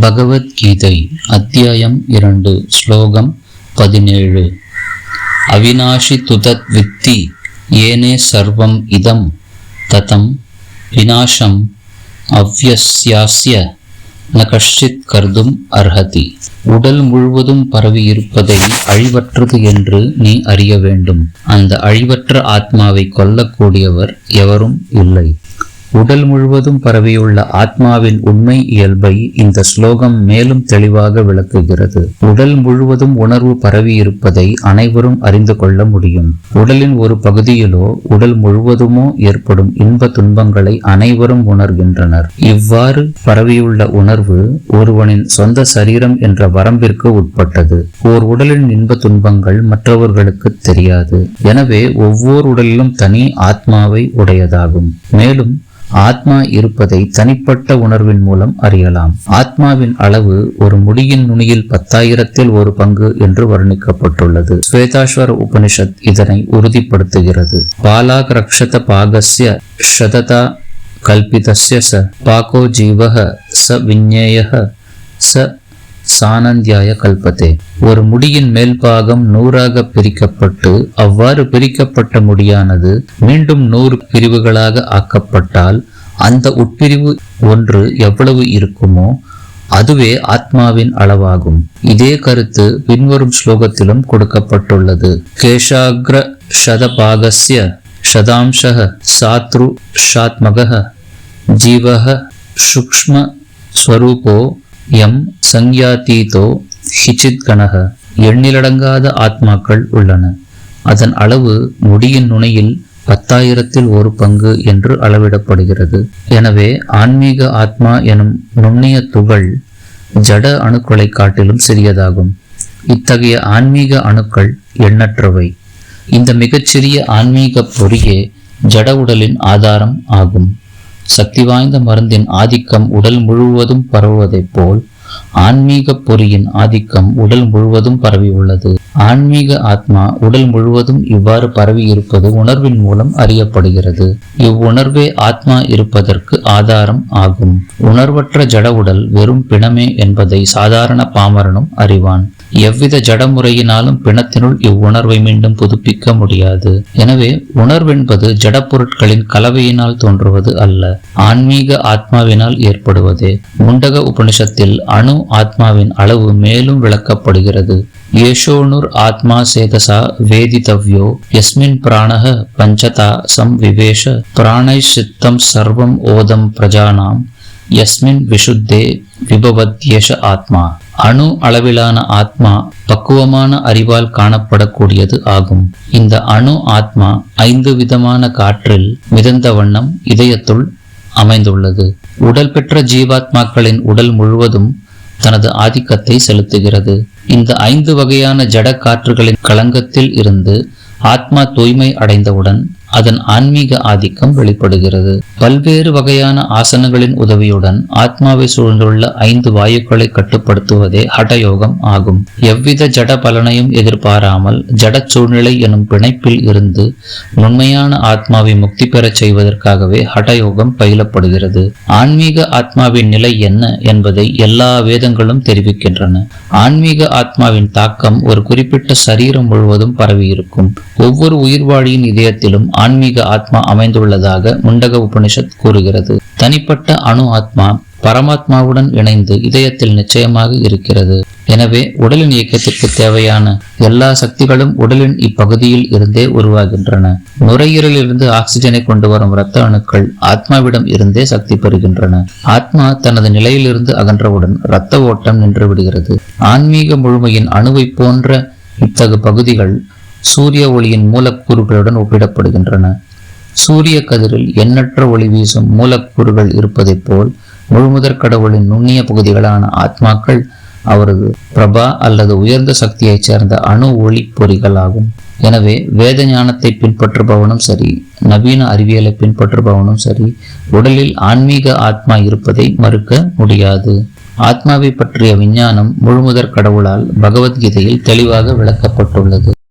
பகவத்கீதை அத்தியாயம் இரண்டு ஸ்லோகம் பதினேழு. அவினாஷி துதத் வித்தி ஏனே சர்வம் இதம் ததம் விநாசம் அவ்யஸ்யாஸ்ய ந கஷ்டித் கருதும் அர்ஹதி. உடல் முழுவதும் பரவி இருப்பதை அழிவற்றது என்று நீ அறிய வேண்டும். அந்த அழிவற்ற ஆத்மாவை கொல்லக்கூடியவர் எவரும் இல்லை. உடல் முழுவதும் பரவியுள்ள ஆத்மாவின் உண்மை இயல்பை இந்த ஸ்லோகம் மேலும் தெளிவாக விளக்குகிறது. உடல் முழுவதும் உணர்வு பரவியிருப்பதை அனைவரும் அறிந்து கொள்ள முடியும். உடலின் ஒரு பகுதியிலோ உடல் முழுவதுமோ ஏற்படும் இன்ப துன்பங்களை அனைவரும் உணர்கின்றனர். இவ்வாறு பரவியுள்ள உணர்வு ஒருவனின் சொந்த சரீரம் என்ற வரம்பிற்கு உட்பட்டது. ஓர் உடலின் இன்ப துன்பங்கள் மற்றவர்களுக்கு தெரியாது. எனவே ஒவ்வொரு உடலிலும் தனி ஆத்மாவை உடையதாகும். மேலும் ஆத்மா இருப்பதை தனிப்பட்ட உணர்வின் மூலம் அறியலாம். ஆத்மாவின் அளவு ஒரு முடியின் நுனியில் பத்தாயிரத்தில் ஒரு பங்கு என்று வர்ணிக்கப்பட்டுள்ளது. ஸ்வேதாஸ்வர உபனிஷத் இதனை உறுதிப்படுத்துகிறது. பாலாக் ரக்ஷத பாகஸ்ய ஷததா கல்பிதஸ்ய ச பாகோ ஜீவக ச விஞ்ஞேய ச சானந்தியாய கல்பத்தே. ஒரு முடியின் மேல் பாகம் நூறாக பிரிக்கப்பட்டு அவ்வாறு பிரிக்கப்பட்ட முடியானது மீண்டும் நூறு பிரிவுகளாக ஆக்கப்பட்டால் அந்த உட்பிரிவு ஒன்று எவ்வளவு இருக்குமோ அதுவே ஆத்மாவின் அளவாகும். இதே கருத்து பின்வரும் ஸ்லோகத்திலும் கொடுக்கப்பட்டுள்ளது. கேஷாகிர சதபாகசிய சதாம்சக சாத்ரு ஷாத்மக ஜீவக சுக்ஷ்ம ஸ்வரூபோ எம் சங்யாதீதோ ஹிச்சித் கணக எண்ணிலடங்காத ஆத்மாக்கள் உள்ளன. அதன் அளவு முடியின் நுனையில் பத்தாயிரத்தில் ஒரு பங்கு என்று அளவிடப்படுகிறது. எனவே ஆன்மீக ஆத்மா எனும் நுண்ணிய துகள் ஜட அணுக்களை காட்டிலும் சிறியதாகும். இத்தகைய ஆன்மீக அணுக்கள் எண்ணற்றவை. இந்த மிகச்சிறிய ஆன்மீக பொறியே ஜட உடலின் ஆதாரம் ஆகும். சக்தி வாய்ந்த மருந்தின் ஆதிக்கம் உடல் முழுவதும் பரவுவதைப் போல் ஆன்மீக பொறியின் ஆதிக்கம் உடல் முழுவதும் பரவி உள்ளது. ஆன்மீக ஆத்மா உடல் முழுவதும் இவ்வாறு பரவி இருப்பது உணர்வின் மூலம் அறியப்படுகிறது. இவ்வுணர்வே ஆத்மா இருப்பதற்கு ஆதாரம் ஆகும். உணர்வற்ற ஜட உடல் வெறும் பிணமே என்பதை சாதாரண பாமரனும் அறிவான். எவ்வித ஜடமுறையினாலும் பிணத்தினுள் இவ்வுணர்வை மீண்டும் புதுப்பிக்க முடியாது. எனவே உணர்வென்பது ஜடப்பொருட்களின் கலவையினால் தோன்றுவது அல்ல ஆன்மீக ஆத்மாவினால் ஏற்படுவதே. முண்டக உபனிஷத்தில் அணு ஆத்மாவின் அளவு மேலும் விளக்கப்படுகிறது. ஏஷோனுர் ஆத்மா சேதசா வேதிதவ்யோ யஸ்மின் பிராணக பஞ்சதா சம்விவேஷ பிராணை சித்தம் சர்வம் ஓதம் பிரஜானாம் யஸ்மின் விஷுத்தே விபவத்யேஷ ஆத்மா. அணு அளவிலான ஆத்மா பக்குவமான அறிவால் காணப்படக்கூடியது ஆகும். இந்த அணு ஆத்மா ஐந்து விதமான காற்றில் மிதந்த வண்ணம் இதயத்துள் அமைந்துள்ளது. உடல் பெற்ற ஜீவாத்மாக்களின் உடல் முழுவதும் தனது ஆதிக்கத்தை செலுத்துகிறது. இந்த ஐந்து வகையான ஜட காற்றுகளின் களங்கத்தில் இருந்து ஆத்மா தூய்மை அடைந்தவுடன் அதன் ஆன்மீக ஆதிக்கம் வெளிப்படுகிறது. பல்வேறு வகையான ஆசனங்களின் உதவியுடன் ஆத்மாவை சூழ்ந்துள்ள ஐந்து வாயுக்களை கட்டுப்படுத்துவதே ஹடயோகம் ஆகும். எவ்வித ஜட பலனையும் எதிர்பாராமல் ஜட சூழ்நிலை எனும் பிணைப்பில் இருந்து உண்மையான ஆத்மாவை முக்தி பெறச் செய்வதற்காகவே ஹடயோகம் பயிலப்படுகிறது. ஆன்மீக ஆத்மாவின் நிலை என்ன என்பதை எல்லா வேதங்களும் தெரிவிக்கின்றன. ஆன்மீக ஆத்மாவின் தாக்கம் ஒரு குறிப்பிட்ட சரீரம் முழுவதும் பரவியிருக்கும். ஒவ்வொரு உயிர்வாழியின் இதயத்திலும் ஆன்மீக ஆத்மா அமைந்துள்ளதாக முண்டக உபனிஷத் கூறுகிறது. தனிப்பட்ட அணு ஆத்மா பரமாத்மாவுடன் இணைந்து இதயத்தில் நிச்சயமாக இருக்கிறது. எனவே உடலின் இயக்கத்திற்கு தேவையான எல்லா சக்திகளும் உடலின் இப்பகுதியில் இருந்தே உருவாகின்றன. நுரையீரலிருந்து ஆக்சிஜனை கொண்டு வரும் இரத்த அணுக்கள் ஆத்மாவிடம் இருந்தே சக்தி பெறுகின்றன. ஆத்மா தனது நிலையிலிருந்து அகன்றவுடன் இரத்த ஓட்டம் நின்று விடுகிறது. ஆன்மீக முழுமையின் அணுவை போன்ற இத்தகு பகுதிகள் சூரிய ஒளியின் மூலக்கூறுகளுடன் ஒப்பிடப்படுகின்றன. சூரிய கதிரில் எண்ணற்ற ஒளி வீசும் மூலக்கூறுகள் இருப்பதைப் போல் முழுமுதற் கடவுளின் நுண்ணிய பகுதிகளான ஆத்மாக்கள் அவரது பிரபா அல்லது உயர்ந்த சக்தியைச் சேர்ந்த அணு ஒளி பொறிகள் ஆகும் எனவே வேத ஞானத்தை பின்பற்றுபவனும் சரி நவீன அறிவியலை பின்பற்றுபவனும் சரி உடலில் ஆன்மீக ஆத்மா இருப்பதை மறுக்க முடியாது. ஆத்மாவை பற்றிய விஞ்ஞானம் முழுமுதற் கடவுளால் பகவத்கீதையில் தெளிவாக விளக்கப்பட்டுள்ளது.